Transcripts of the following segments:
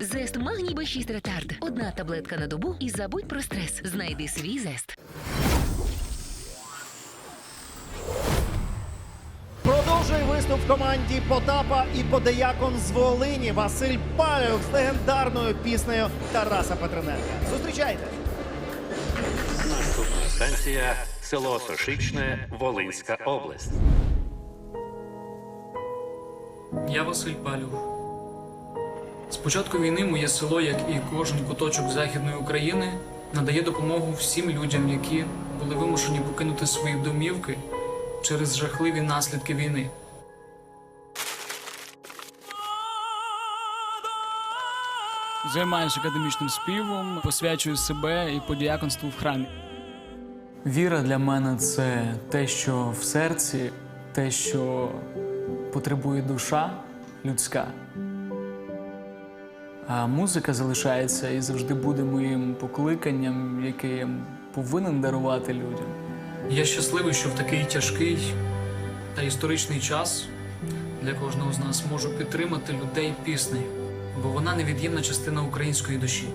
Зест магній Б6 ретард. Одна таблетка на добу і забудь про стрес. Знайди свій зест. Продовжує виступ в команді Потапа і Подеякон з Волині Василь Палюк з легендарною піснею Тараса Петрененка. Зустрічайте! Наступна станція село Сошичне, Волинська область. Я Василь Палюх. З початку війни моє село, як і кожен куточок Західної України, надає допомогу всім людям, які були вимушені покинути свої домівки через жахливі наслідки війни. Займаюся академічним співом, посвячую себе і подіяконству в храмі. Віра для мене це те, що в серці, те, що потребує душа людська. А музика залишається і завжди буде моїм покликанням, яке я повинен дарувати людям. Я щасливий, що в такий тяжкий та історичний час для кожного з нас можу підтримати людей піснею, бо вона невід'ємна частина української душі.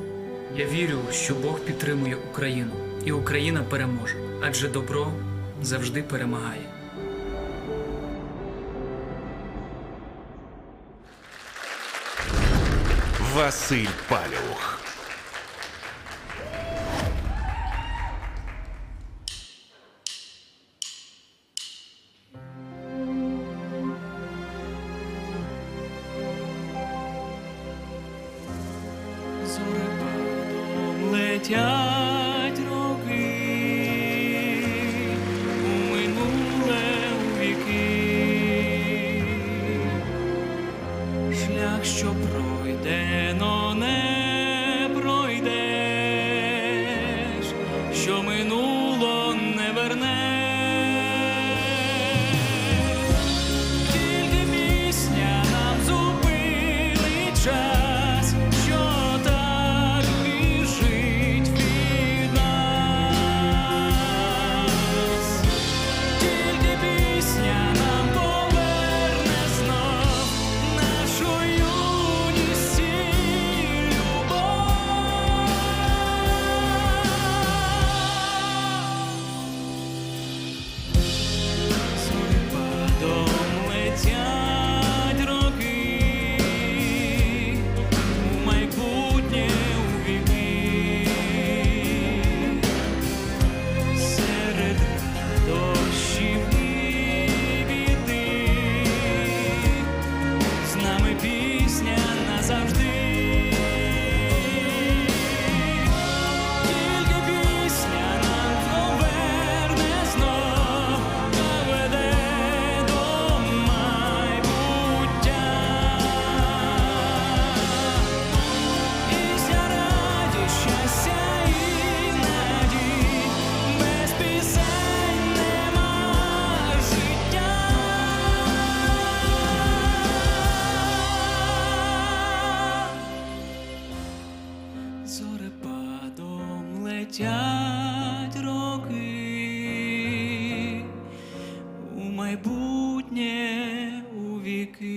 Я вірю, що Бог підтримує Україну, і Україна переможе, адже добро завжди перемагає. Василь Палюх. Летять роки, у майбутнє у віки.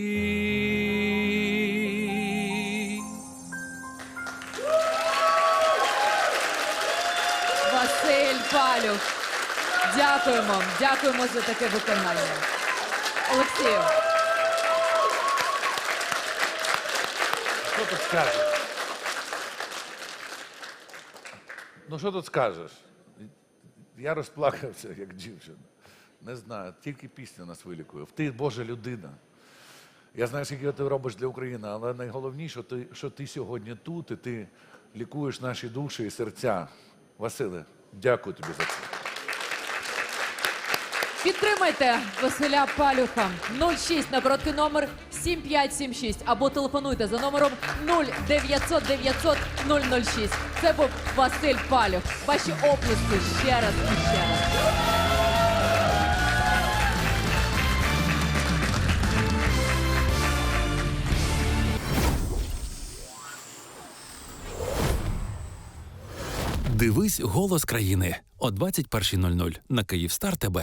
Василь Палюх. Дякуємо, дякуємо за таке виконання. Олексію, Що тут скажеш? Ну, що тут скажеш? Я розплакався, як дівчина. Не знаю, тільки пісня нас вилікує. Ти Божа людина. Я знаю, скільки ти робиш для України, але найголовніше, ти, що ти сьогодні тут і ти лікуєш наші душі і серця. Василе, дякую тобі за це. підтримайте Василя Палюха 06 на короткий номер 7576 або телефонуйте за номером 0900 900 006. Це був Василь Палюх. Ваші оплески ще раз і ще раз. Дивись голос країни о 21.00 на Київстар ТБ.